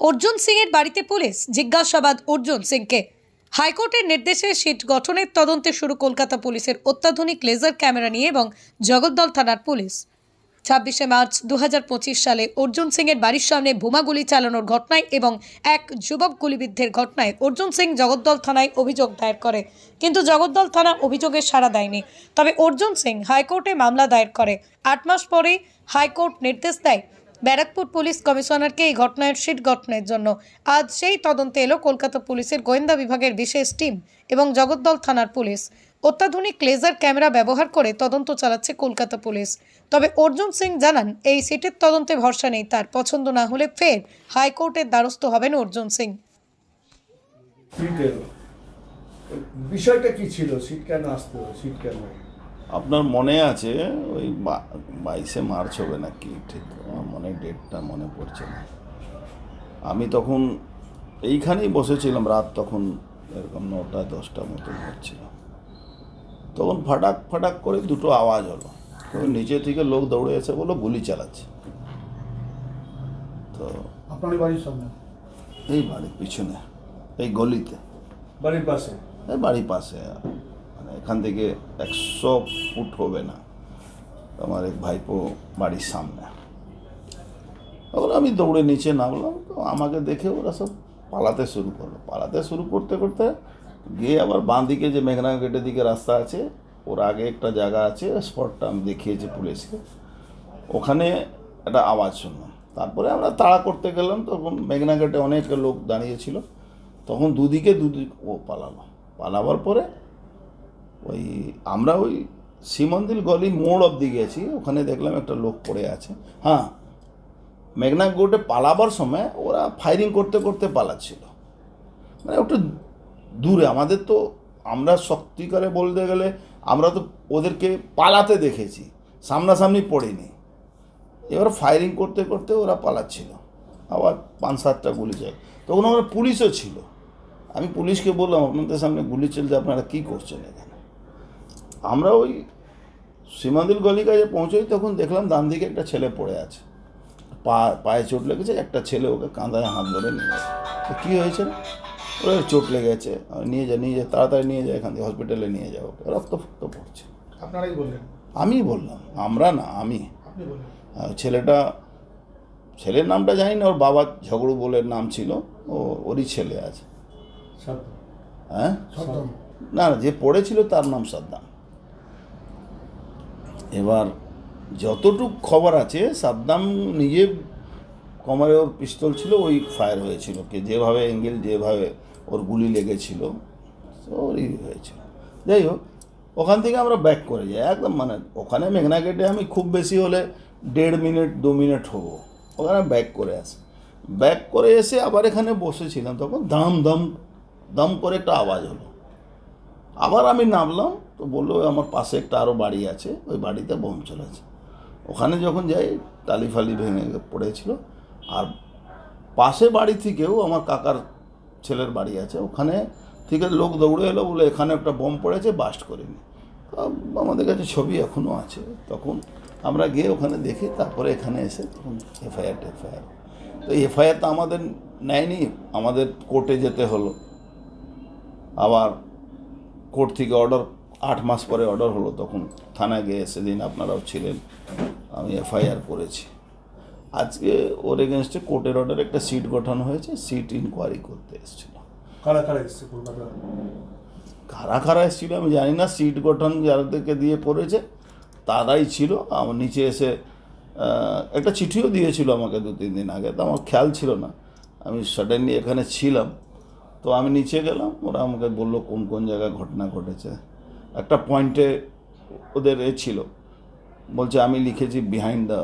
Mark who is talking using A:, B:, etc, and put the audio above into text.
A: অর্জুন সিং এর বাড়িতে পুলিশ জিজ্ঞাসাবাদ অর্জুন সিংকে। হাইকোর্টের নির্দেশে সিট গঠনের তদন্তে শুরু কলকাতা পুলিশের অত্যাধুনিক লেজার ক্যামেরা নিয়ে এবং জগদ্দল থানার পুলিশ। ছাব্বিশে মার্চ দু হাজার পঁচিশ সালে অর্জুন সিং এর বাড়ির সামনে বোমাগুলি চালানোর ঘটনায় এবং এক যুবক গুলিবিদ্ধের ঘটনায় অর্জুন সিং জগদ্দল থানায় অভিযোগ দায়ের করে। কিন্তু জগদ্দল থানা অভিযোগের সাড়া দেয়নি। তবে অর্জুন সিং হাইকোর্টে মামলা দায়ের করে। আট মাস পরেই হাইকোর্ট নির্দেশ দেয় ব্যারাকপুর পুলিশ কমিশনারকে এই ঘটনার সিট গঠনের জন্য আজ সেই তদন্তে এলো কলকাতা পুলিশের গোয়েন্দা বিভাগের বিশেষ টিম এবং জগদ্দল থানার পুলিশ। অত্যাধুনিক লেজার ক্যামেরা ব্যবহার করে তদন্ত চালাচ্ছে কলকাতা পুলিশ। তবে অর্জুন সিং জানান, এই সিটের তদন্তে ভরসা নেই, তার পছন্দ না হলে ফের হাইকোর্টের দ্বারস্থ হবেন অর্জুন সিং।
B: বিষয়টা কি ছিল? সিট কেন আসতে সিট কেন
C: আপনার মনে আছে ওই বাইশে মার্চ হবে নাকি? ঠিক আমার মনে ডেটটা মনে পড়ছে না। আমি তখন এইখানেই বসেছিলাম রাত তখন এরকম নটা দশটা মতন হচ্ছিল। তখন ফাটাক ফাটাক করে দুটো আওয়াজ হলো। তো নিচে থেকে লোক দৌড়ে এসে বলল গুলি চালাচ্ছে। তো
B: আপনার বাড়ির সামনে?
C: এই বাড়ির পিছনে এই গলিতে।
B: বাড়ির পাশে?
C: এই বাড়ির পাশে এখান থেকে একশো ফুট হবে না। আমার এক ভাইপো বাড়ির সামনে। তখন আমি দৌড়ে নিচে নামলাম, তো আমাকে দেখে ওরা সব পালাতে শুরু করল। পালাতে শুরু করতে করতে গিয়ে আবার বাঁ দিকে যে মেঘনা গেটের দিকে রাস্তা আছে, ওর আগে একটা জায়গা আছে, স্পটটা আমি দেখিয়েছি পুলিশকে। ওখানে একটা আওয়াজ শুনলাম। তারপরে আমরা তাড়া করতে গেলাম, তখন মেঘনা গেটে অনেক লোক দাঁড়িয়েছিল। তখন দুদিকে দুদিক ও পালালো। পালাবার পরে ওই, আমরা ওই শ্রীমন্দির গলি মোড় অব্দি গেছি, ওখানে দেখলাম একটা লোক পড়ে আছে। হ্যাঁ মেঘনা গোটে পালাবার সময় ওরা ফায়ারিং করতে করতে পালাচ্ছিল। মানে একটু দূরে, আমাদের তো আমরা করে বলতে গেলে আমরা তো ওদেরকে পালাতে দেখেছি, সামনাসামনি পড়িনি। এবার ফায়ারিং করতে করতে ওরা পালাচ্ছিল। আবার পাঁচ সাতটা গুলি যায়। তখন আমরা পুলিশও ছিল। আমি পুলিশকে বললাম, আপনাদের সামনে গুলি চলছে আপনারা কী করছেন এখানে? আমরা ওই সীমান্দিল গলি কাছে পৌঁছই তখন দেখলাম ডান দিকে একটা ছেলে পড়ে আছে। পা পায়ে চোট লেগেছে একটা ছেলে ওকে কাঁধায় হাত ধরে নিয়ে গেছে। তো কী হয়েছে? ওরা চোট লেগেছে নিয়ে যা নিয়ে যা তাড়াতাড়ি নিয়ে যায় এখান থেকে হসপিটালে নিয়ে যাও ওকে রক্ত ফক্ত পড়ছে।
B: আপনারাই বললেন?
C: আমি বললাম আমরা না আমি। ছেলেটা ছেলের নামটা জানি না ওর বাবা ঝগড়ু বলে নাম ছিল ও ওরই ছেলে আছে। হ্যাঁ? না না যে পড়েছিল তার নাম সাদ্দাম। এবার যতটুক খবর আছে, সাদ্দাম নিজে কমারে ওর পিস্তল ছিল, ওই ফায়ার হয়েছিল। কি যেভাবে অ্যাঙ্গেল যেভাবে ওর গুলি লেগেছিল তো ওরই হয়েছিল। যাই হোক, ওখান থেকে আমরা ব্যাক করে যাই। একদম মানে ওখানে মেঘনা গেটে আমি খুব বেশি হলে দেড় মিনিট দু মিনিট হব। ওখানে ব্যাক করে আসি। ব্যাক করে এসে আবার এখানে বসেছিলাম, তখন দাম দাম দাম করে একটা আওয়াজ হলো। আবার আমি নামলাম, তো বলল আমার পাশে একটা আরও বাড়ি আছে, ওই বাড়িতে বোম চলেছে। ওখানে যখন যাই টালি ফালি ভেঙে পড়েছিল। আর পাশে বাড়ি থেকেও আমার কাকার ছেলের বাড়ি আছে, ওখানে থেকে লোক দৌড়ে এলো, বলে, এখানে একটা বোম পড়েছে, বাস্ট করিনি আমাদের কাছে ছবি এখনও আছে। তখন আমরা গিয়ে ওখানে দেখি, তারপরে এখানে এসে তখন এফআইআর টেফআইআর। তো এফআইআর তো আমাদের নেয়নি, আমাদের কোর্টে যেতে হলো। আবার কোর্ট থেকে অর্ডার আট মাস পরে অর্ডার হলো তখন থানায় গিয়ে সেদিন আপনারাও ছিলেন আমি এফআইআর করেছি। আজকে ওর এগেনস্টে কোর্টের অর্ডার একটা সিট গঠন হয়েছে সিট ইনকোয়ারি করতে এসেছিল।
B: কারা কারা এসছে কলকাতা
C: কারা কারা এসেছিল আমি জানি না সিট গঠন যাদেরকে দিয়ে করেছে তারাই ছিল। আমার নিচে এসে একটা চিঠিও দিয়েছিল আমাকে দু তিন দিন আগে তো আমার খেয়াল ছিল না। আমি সাডেনলি এখানে ছিলাম। তো আমি নিচে গেলাম, ওরা আমাকে বলল কোন কোন জায়গায় ঘটনা ঘটেছে। একটা পয়েন্টে ওদের এ ছিল, বলছে আমি লিখেছি বিহাইন্ড দ্য